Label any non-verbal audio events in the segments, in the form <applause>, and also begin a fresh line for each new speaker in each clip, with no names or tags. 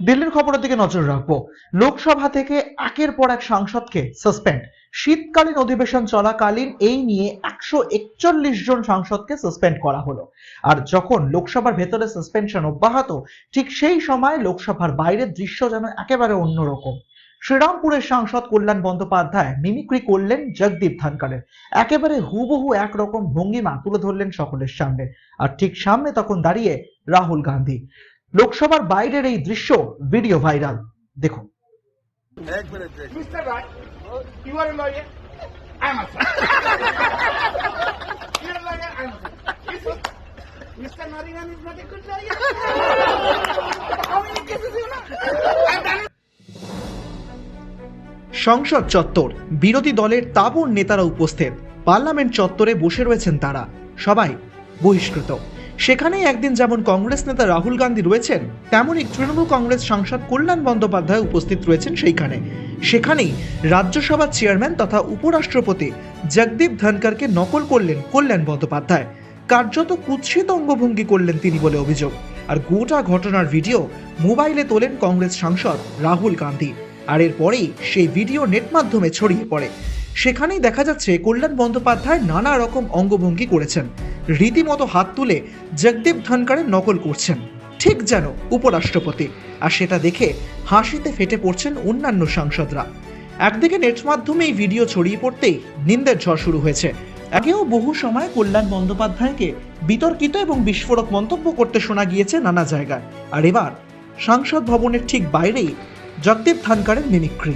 দিল্লির খবরের দিকে নজর রাখব। লোকসভা থেকে একের পর এক সাংসদকে সাসপেন্ড শীতকালীন অধিবেশন চলাকালীন এই নিয়ে একশো একচল্লিশ জন সাংসদকে সাসপেন্ড করা হলো। আর যখন লোকসভার ভেতরে সাসপেনশন অব্যাহত, ঠিক সেই সময় লোকসভার বাইরের দৃশ্য যেন একেবারে অন্যরকম। শ্রীরামপুরের সাংসদ কল্যাণ বন্দ্যোপাধ্যায় মিমিক্রি করলেন জগদীপ ধনকরের একেবারে হুবহু একরকম ভঙ্গিমা তুলে ধরলেন সকলের সামনে। আর ঠিক সামনে তখন দাঁড়িয়ে রাহুল গান্ধী। লোকসভার বাইরের এই দৃশ্য ভিডিও ভাইরাল। দেখুন। সংসদ চত্বর বিরোধী দলের তাবুর নেতারা উপস্থিত। পার্লামেন্ট চত্বরে বসে রয়েছেন তারা। সবাই বহিষ্কৃত। সেখানেই একদিন যেমন কংগ্রেস নেতা রাহুল গান্ধী রয়েছেন, তেমনই তৃণমূল কংগ্রেস সাংসদ কল্যাণ বন্দ্যোপাধ্যায় উপস্থিত রয়েছেন সেইখানে। সেখানেই রাজ্যসভার চেয়ারম্যান তথা উপরাষ্ট্রপতি জগদীপ ধনকরকে নকল করলেন কল্যাণ বন্দ্যোপাধ্যায়। কার্যত কুৎসিত অঙ্গভঙ্গি করলেন তিনি বলে অভিযোগ। আর গোটা ঘটনার ভিডিও মোবাইলে তোলেন কংগ্রেস সাংসদ রাহুল গান্ধী। আর এরপরেই সেই ভিডিও নেট মাধ্যমে ছড়িয়ে পড়ে। সেখানেই দেখা যাচ্ছে কল্যাণ বন্দ্যোপাধ্যায় নানা রকম অঙ্গভঙ্গি করেছেন। রীতিমতো হাত তুলে জগদীপ ধনকারের নকল করছেন। ঠিক যেন উপরাষ্ট্রপতি। আর সেটা দেখে হাসিতে ফেটে পড়ছেন অন্যান্য সাংসদরা। একদিকে নেট মাধ্যমে এই ভিডিও ছড়িয়ে পড়তেই নিন্দের ঝড় শুরু হয়েছে। আগেও বহু সময় কল্যাণ বন্দ্যোপাধ্যায়কে বিতর্কিত এবং বিস্ফোরক মন্তব্য করতে শোনা গিয়েছে নানা জায়গায়। আর এবার সাংসদ ভবনের ঠিক বাইরেই জগদীপ ধানকারের মিমিক্রি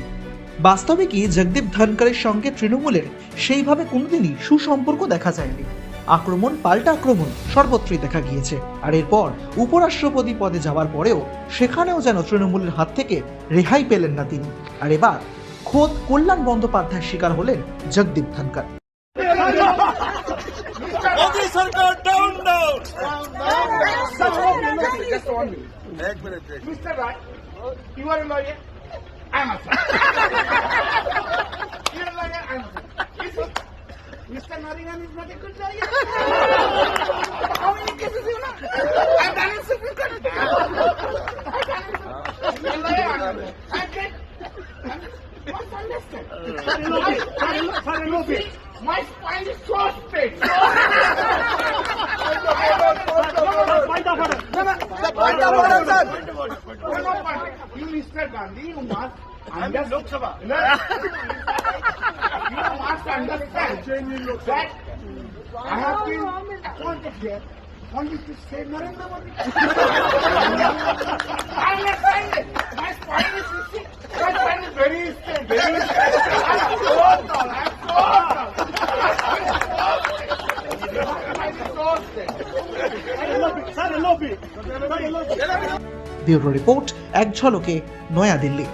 বাস্তবে কি জগদীপ ধনকরের সঙ্গে তৃণমূলের সেইভাবে কোনোদিনই সুসম্পর্ক দেখা যায়নি। আক্রমণ, পাল্টা আক্রমণ সর্বত্রই দেখা গিয়েছে। আর এরপর উপরাষ্ট্রপতি পদে যাওয়ার পরেও সেখানেও যেন তৃণমূলের হাত থেকে রেহাই পেলেন না তিনি। আর এবার খোদ কল্যাণ বন্দ্যোপাধ্যায় শিকার হলেন জগদীপ ধনকর।
সরকার
just Mr. Roy, you are a lawyer. I'm a son. you are a lawyer. I'm a son. Mr. Nottingham is not a good lawyer. <laughs> How many cases you know? I'm done in Supreme Court. I'm ah. done in lawyer. I'm great. What's understood? For a little bit. My spine is so straight. <laughs> You, Mr. Gandhi, you must understand. Lok Sabha. you must understand that I have been appointed here only to say Narendra Modi. <laughs> I understand
bureau report এক ঝলকে নয়াদিল্লি।